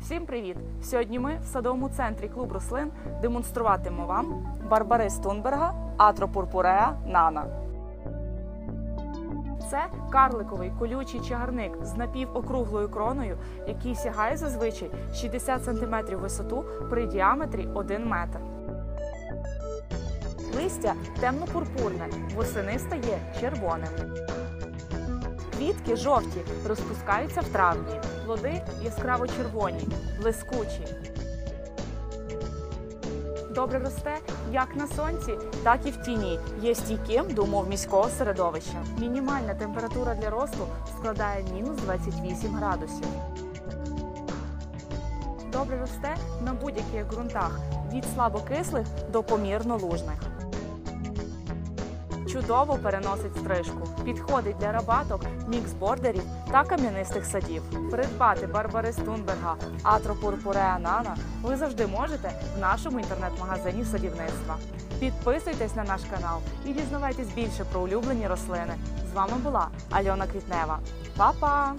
Всім привіт! Сьогодні ми в садовому центрі клуб рослин демонструватимемо вам Барбарис Тунберга Атропурпуреа Нана. Це карликовий колючий чагарник з напівокруглою кроною, який сягає зазвичай 60 см висоту при діаметрі 1 метр. Листя темно-пурпурне, восени стає червоним. Квітки жовті розпускаються в травні. Плоди яскраво червоні, блискучі. Добре росте як на сонці, так і в тіні. Є стійким до умов міського середовища. Мінімальна температура для росту складає мінус 28 градусів. Добре росте на будь-яких ґрунтах від слабокислих до помірно лужних. Чудово переносить стрижку. Підходить для рабаток, мікс-бордерів та кам'янистих садів. Придбати Барбари Стунберга Атропурпуре Нана ви завжди можете в нашому інтернет-магазині садівництва. Підписуйтесь на наш канал і дізнавайтесь більше про улюблені рослини. З вами була Альона Квітнева. Па-па!